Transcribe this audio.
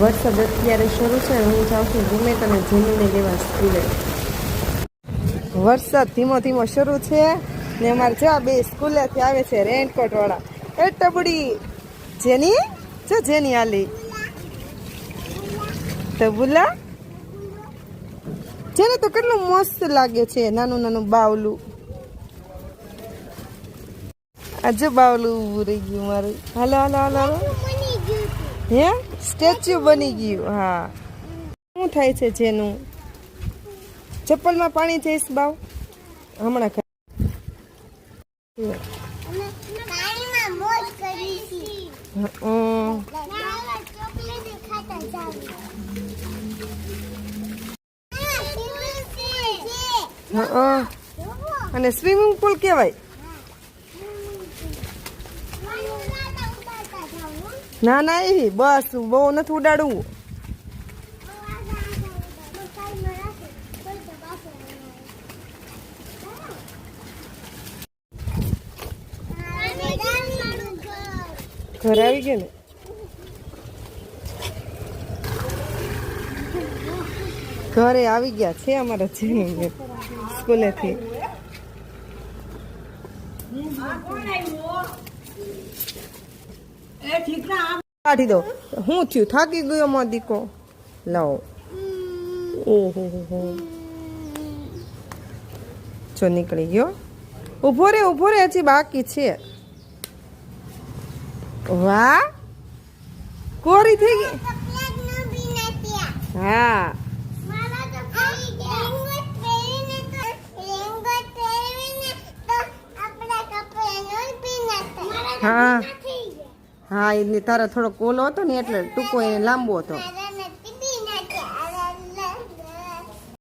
વરસાદ અત્યારે શરૂ છે. હું જાઉં છું ભૂમિક અને જીમીને લેવા સ્કૂલે. વરસાદ ધીમો ધીમો શરૂ છે ને અમારે જો બે સ્કૂલેથી આવે છે રેનકોટવાળા. એ ટબડી જેની? જો જેની આલી. તો બોલા જેને તો કેટલું મસ્ત લાગે છે નાનું નાનું બાવલું. આજે બાવલું રહી ગયું મારું. હાલો હાલો હાલો હાલો. હે? સ્ટેચ્યુ બની ગયું હા. શું થાય છે જેનું? ચપ્પલમાં પાણી જઈશ બાવ? હમણાં. અને સ્વિમિંગ પુલ કહેવાય ના ના એ બસ, બહુ નથી ઉડાડવું. ઘર આવી ગયા ને? ઘરે આવી ગયા છે અમારા જેનું સ્કૂલેથી. કાઢી દો. હું થયું? થાકી ગયો માં દીકો લાવો. ઓહો હો હો. જો નીકળી ગયો. ઊભો રે ઊભો રે હજી બાકી છે. વાહ! કોરી થઈ ગઈ હા. હા. હા એ તારા થોડો કોલો હતો ને એટલે ટૂંકો એને લાંબો હતો.